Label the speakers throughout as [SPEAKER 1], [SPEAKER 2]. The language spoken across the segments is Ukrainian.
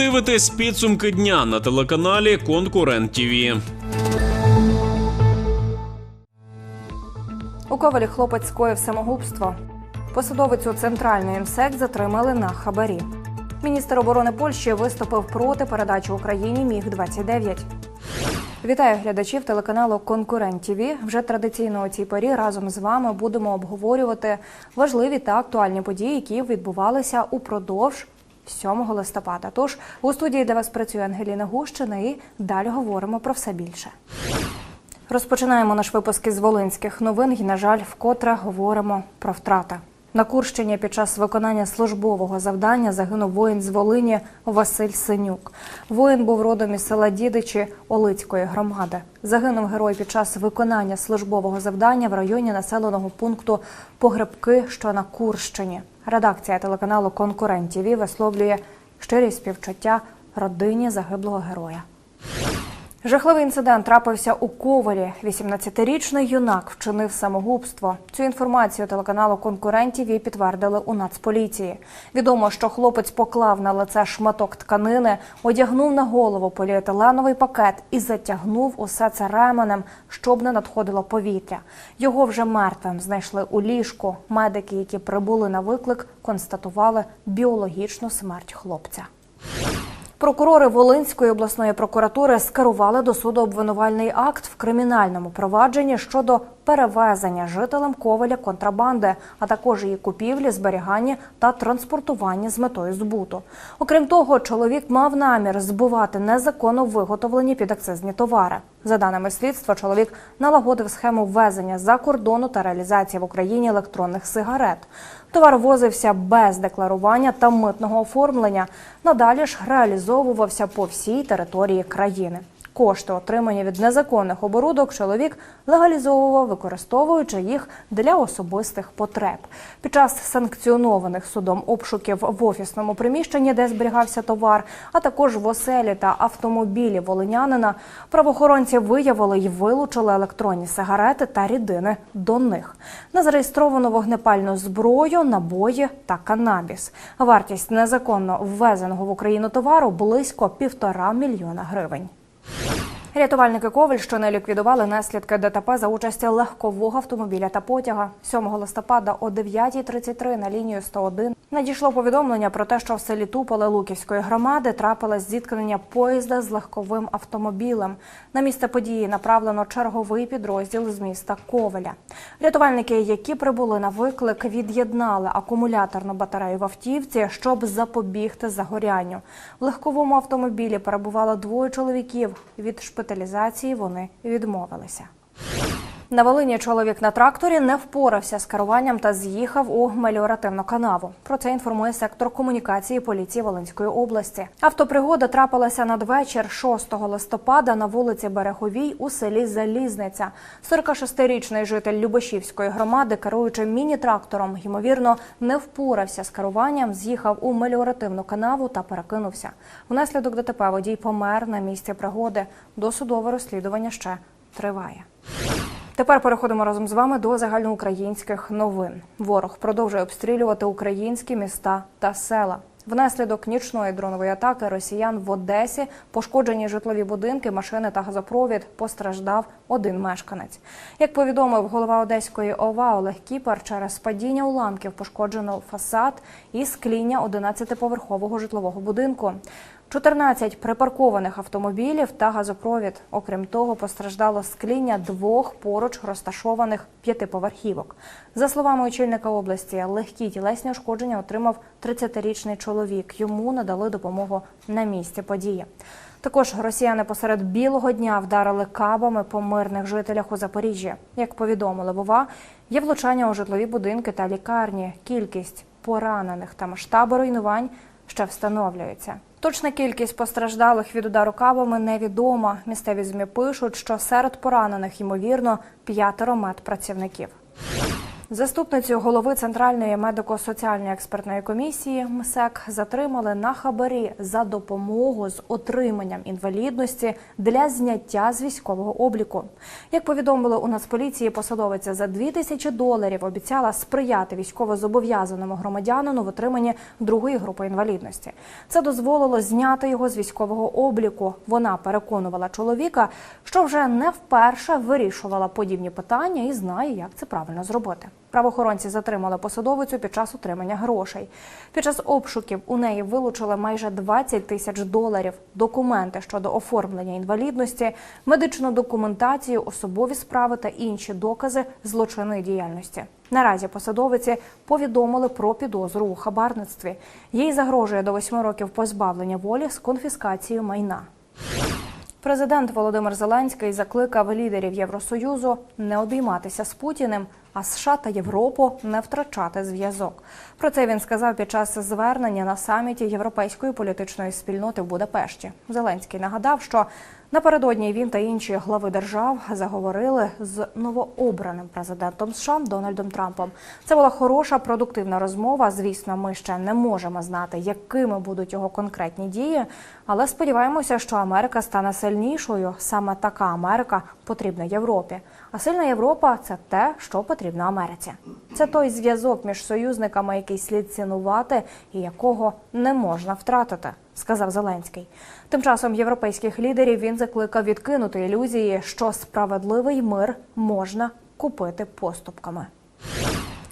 [SPEAKER 1] дивитесь підсумки дня на телеканалі Конкурент ТІВІ.
[SPEAKER 2] У Ковалі хлопець скоїв самогубство. Посадовицю центральної МСЕК затримали на хабарі. Міністр оборони Польщі виступив проти передачі Україні Міг 29 Вітаю глядачів телеканалу Конкурент ТІВІ. Вже традиційно у цій порі разом з вами будемо обговорювати важливі та актуальні події, які відбувалися упродовж 7 листопада. Тож у студії для вас працює Ангеліна Гущина і далі говоримо про все більше. Розпочинаємо наш випуск із волинських новин і, на жаль, вкотре говоримо про втрати. На Курщині під час виконання службового завдання загинув воїн з Волині Василь Синюк. Воїн був родом із села Дідичі Олицької громади. Загинув герой під час виконання службового завдання в районі населеного пункту Погребки, що на Курщині. Редакція телеканалу Конкурент ТІВІ висловлює щирі співчуття родині загиблого героя. Жахливий інцидент трапився у Ковалі. 18-річний юнак вчинив самогубство. Цю інформацію телеканалу конкурентів і підтвердили у Нацполіції. Відомо, що хлопець поклав на лице шматок тканини, одягнув на голову поліетиленовий пакет і затягнув усе це ременем, щоб не надходило повітря. Його вже мертвим знайшли у ліжку. Медики, які прибули на виклик, констатували біологічну смерть хлопця. Прокурори Волинської обласної прокуратури скерували до суду обвинувальний акт в кримінальному провадженні щодо перевезення жителям Коваля контрабанди, а також її купівлі, зберігання та транспортування з метою збуту. Окрім того, чоловік мав намір збувати незаконно виготовлені підакцизні товари. За даними слідства, чоловік налагодив схему ввезення за кордону та реалізації в Україні електронних сигарет. Товар возився без декларування та митного оформлення. Надалі ж реалізовувався по всій території країни. Кошти, отримані від незаконних оборудок, чоловік легалізовував, використовуючи їх для особистих потреб. Під час санкціонованих судом обшуків в офісному приміщенні, де зберігався товар, а також в оселі та автомобілі волинянина, правоохоронці виявили й вилучили електронні сигарети та рідини до них. Не зареєстровано вогнепальну зброю, набої та канабіс. Вартість незаконно ввезеного в Україну товару близько півтора мільйона гривень. Рятувальники Ковальщини ліквідували наслідки ДТП за участі легкового автомобіля та потяга. 7 листопада о 9.33 на лінію 101 надійшло повідомлення про те, що в селі Туполе Луківської громади трапилось зіткнення поїзда з легковим автомобілем. На місце події направлено черговий підрозділ з міста Ковеля. Рятувальники, які прибули на виклик, від'єднали акумуляторну батарею в автівці, щоб запобігти загорянню. В легковому автомобілі перебувало двоє чоловіків. Від шпиталізації вони відмовилися. На Волині чоловік на тракторі не впорався з керуванням та з'їхав у меліоративну канаву. Про це інформує сектор комунікації поліції Волинської області. Автопригода трапилася надвечір 6 листопада на вулиці Береговій у селі Залізниця. 46-річний житель Любешівської громади, керуючи міні-трактором, ймовірно, не впорався з керуванням, з'їхав у меліоративну канаву та перекинувся. Внаслідок ДТП водій помер на місці пригоди. Досудове розслідування ще триває. Тепер переходимо разом з вами до загальноукраїнських новин. Ворог продовжує обстрілювати українські міста та села. Внаслідок нічної дронової атаки росіян в Одесі пошкоджені житлові будинки, машини та газопровід постраждав один мешканець. Як повідомив голова Одеської ОВА Олег Кіпар, через падіння уламків пошкоджено фасад і скління 11-поверхового житлового будинку. 14 припаркованих автомобілів та газопровід. Окрім того, постраждало скління двох поруч розташованих п'ятиповерхівок. За словами очільника області, легкі тілесні ушкодження отримав 30-річний чоловік. Йому надали допомогу на місці події. Також росіяни посеред білого дня вдарили кабами по мирних жителях у Запоріжжі. Як повідомили Вова, є влучання у житлові будинки та лікарні. Кількість поранених та масштаби руйнувань ще встановлюються. Точна кількість постраждалих від удару кабами невідома. Місцеві змі пишуть, що серед поранених ймовірно п'ятеро медпрацівників. Заступницю голови Центральної медико-соціальної експертної комісії МСЕК затримали на хабарі за допомогу з отриманням інвалідності для зняття з військового обліку. Як повідомили у Нацполіції, посадовиця за 2 тисячі доларів обіцяла сприяти військовозобов'язаному громадянину в отриманні другої групи інвалідності. Це дозволило зняти його з військового обліку. Вона переконувала чоловіка, що вже не вперше вирішувала подібні питання і знає, як це правильно зробити. Правоохоронці затримали посадовицю під час отримання грошей. Під час обшуків у неї вилучили майже 20 тисяч доларів, документи щодо оформлення інвалідності, медичну документацію, особові справи та інші докази злочинної діяльності. Наразі посадовиці повідомили про підозру у хабарництві. Їй загрожує до 8 років позбавлення волі з конфіскацією майна. Президент Володимир Зеленський закликав лідерів Євросоюзу не обійматися з Путіним, а США та Європу не втрачати зв'язок. Про це він сказав під час звернення на саміті Європейської політичної спільноти в Будапешті. Зеленський нагадав, що напередодні він та інші глави держав заговорили з новообраним президентом США Дональдом Трампом. Це була хороша, продуктивна розмова. Звісно, ми ще не можемо знати, якими будуть його конкретні дії, але сподіваємося, що Америка стане сильнішою. Саме така Америка потрібна Європі. А сильна Європа це те, що потрібно Америці. Це той зв'язок між союзниками, який слід цінувати і якого не можна втратити, сказав Зеленський. Тим часом європейських лідерів він закликав відкинути ілюзії, що справедливий мир можна купити поступками.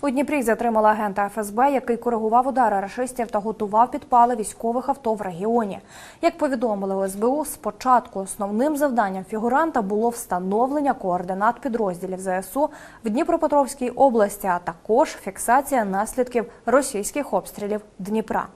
[SPEAKER 2] У Дніпрі затримали агента ФСБ, який коригував удари рашистів та готував підпали військових авто в регіоні. Як повідомили у СБУ, спочатку основним завданням фігуранта було встановлення координат підрозділів ЗСУ в Дніпропетровській області, а також фіксація наслідків російських обстрілів Дніпра.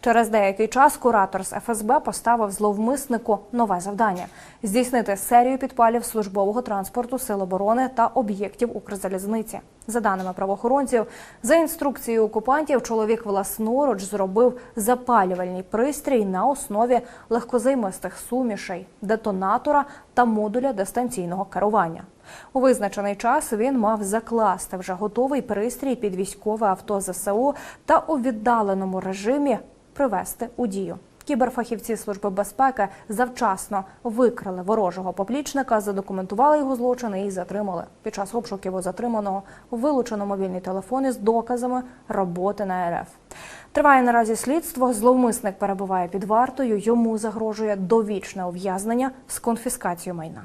[SPEAKER 2] Через деякий час куратор з ФСБ поставив зловмиснику нове завдання здійснити серію підпалів службового транспорту Сил оборони та об'єктів Укрзалізниці. За даними правоохоронців, за інструкцією окупантів, чоловік власноруч зробив запалювальний пристрій на основі легкозаймистих сумішей, детонатора та модуля дистанційного керування. У визначений час він мав закласти вже готовий пристрій під військове авто ЗСУ та у віддаленому режимі привести у дію. Кіберфахівці служби безпеки завчасно викрили ворожого поплічника, задокументували його злочини і затримали. Під час обшуків у затриманого вилучено мобільні телефони з доказами роботи на РФ. Триває наразі слідство. Зловмисник перебуває під вартою. Йому загрожує довічне ув'язнення з конфіскацією майна.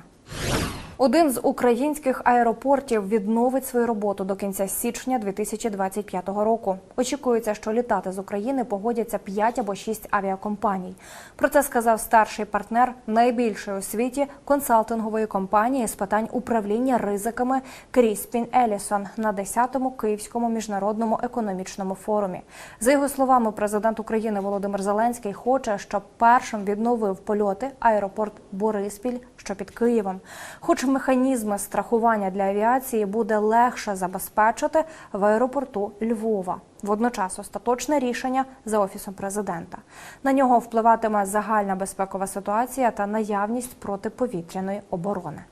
[SPEAKER 2] Один з українських аеропортів відновить свою роботу до кінця січня 2025 року. Очікується, що літати з України погодяться 5 або 6 авіакомпаній. Про це сказав старший партнер найбільшої у світі консалтингової компанії з питань управління ризиками Кріспін Елісон на 10-му Київському міжнародному економічному форумі. За його словами, президент України Володимир Зеленський хоче, щоб першим відновив польоти аеропорт Бориспіль, що під Києвом. Хоч механізми страхування для авіації буде легше забезпечити в аеропорту Львова. Водночас остаточне рішення за офісом президента. На нього впливатиме загальна безпекова ситуація та наявність протиповітряної оборони.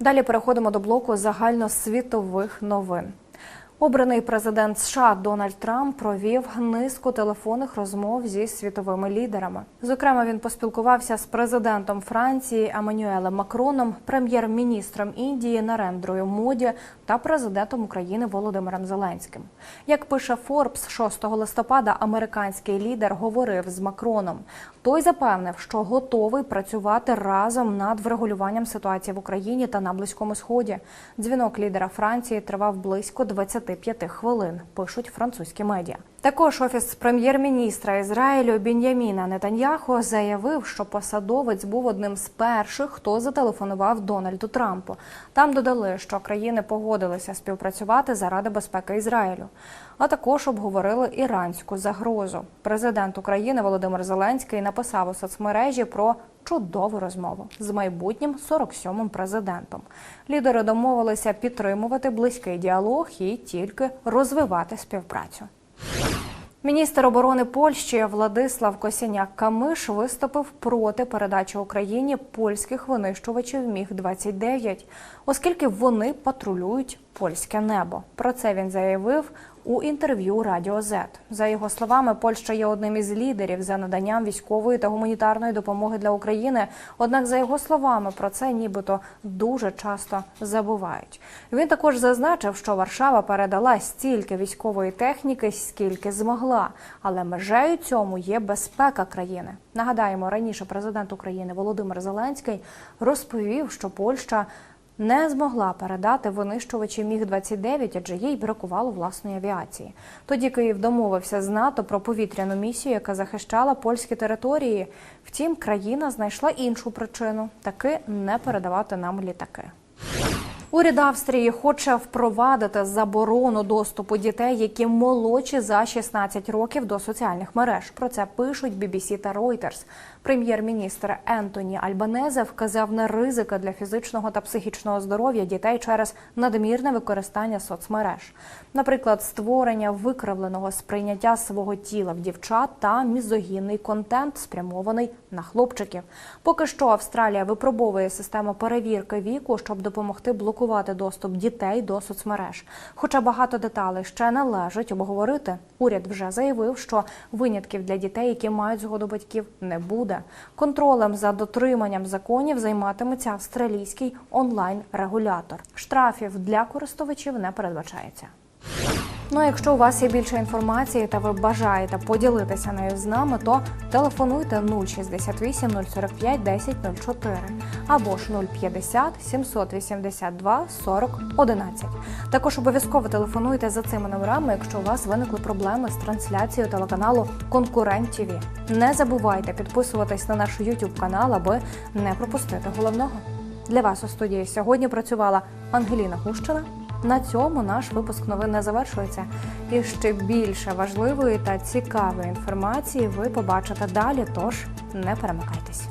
[SPEAKER 2] Далі переходимо до блоку загальносвітових новин. Обраний президент США Дональд Трамп провів низку телефонних розмов зі світовими лідерами. Зокрема, він поспілкувався з президентом Франції Еммануелем Макроном, прем'єр-міністром Індії Нарендрою Моді та президентом України Володимиром Зеленським. Як пише Форбс, 6 листопада американський лідер говорив з Макроном. Той запевнив, що готовий працювати разом над врегулюванням ситуації в Україні та на Близькому Сході. Дзвінок лідера Франції тривав близько 25 хвилин. Пишуть французькі медіа. Також офіс прем'єр-міністра Ізраїлю Бін'яміна Нетаньяху заявив, що посадовець був одним з перших, хто зателефонував Дональду Трампу. Там додали, що країни погодилися співпрацювати заради безпеки Ізраїлю, а також обговорили іранську загрозу. Президент України Володимир Зеленський написав у соцмережі про чудову розмову з майбутнім 47-м президентом. Лідери домовилися підтримувати близький діалог і тільки розвивати співпрацю. Міністр оборони Польщі Владислав Косіняк Камиш виступив проти передачі Україні польських винищувачів Міг 29 оскільки вони патрулюють польське небо. Про це він заявив у інтерв'ю Радіо Z. За його словами, Польща є одним із лідерів за наданням військової та гуманітарної допомоги для України. Однак, за його словами, про це нібито дуже часто забувають. Він також зазначив, що Варшава передала стільки військової техніки, скільки змогла, але межею цьому є безпека країни. Нагадаємо, раніше президент України Володимир Зеленський розповів, що Польща не змогла передати винищувачі міг 29 адже їй бракувало власної авіації. Тоді Київ домовився з НАТО про повітряну місію, яка захищала польські території. Втім, країна знайшла іншу причину таки не передавати нам літаки. Уряд Австрії хоче впровадити заборону доступу дітей, які молодші за 16 років до соціальних мереж. Про це пишуть BBC та Reuters. Прем'єр-міністр Ентоні Альбанезе вказав на ризики для фізичного та психічного здоров'я дітей через надмірне використання соцмереж, наприклад, створення викривленого сприйняття свого тіла в дівчат та мізогінний контент, спрямований на хлопчиків. Поки що Австралія випробовує систему перевірки віку, щоб допомогти блокувати доступ дітей до соцмереж. Хоча багато деталей ще належить обговорити. Уряд вже заявив, що винятків для дітей, які мають згоду батьків, не буде. Контролем за дотриманням законів займатиметься австралійський онлайн-регулятор. Штрафів для користувачів не передбачається. Ну а якщо у вас є більше інформації та ви бажаєте поділитися нею з нами, то телефонуйте 068 045 10 04 або ж 050 782 40 11. Також обов'язково телефонуйте за цими номерами, якщо у вас виникли проблеми з трансляцією телеканалу Конкурент ТВ. Не забувайте підписуватись на наш YouTube канал, аби не пропустити головного. Для вас у студії сьогодні працювала Ангеліна Гущина. На цьому наш випуск новин не завершується. І ще більше важливої та цікавої інформації ви побачите далі. Тож не перемикайтесь.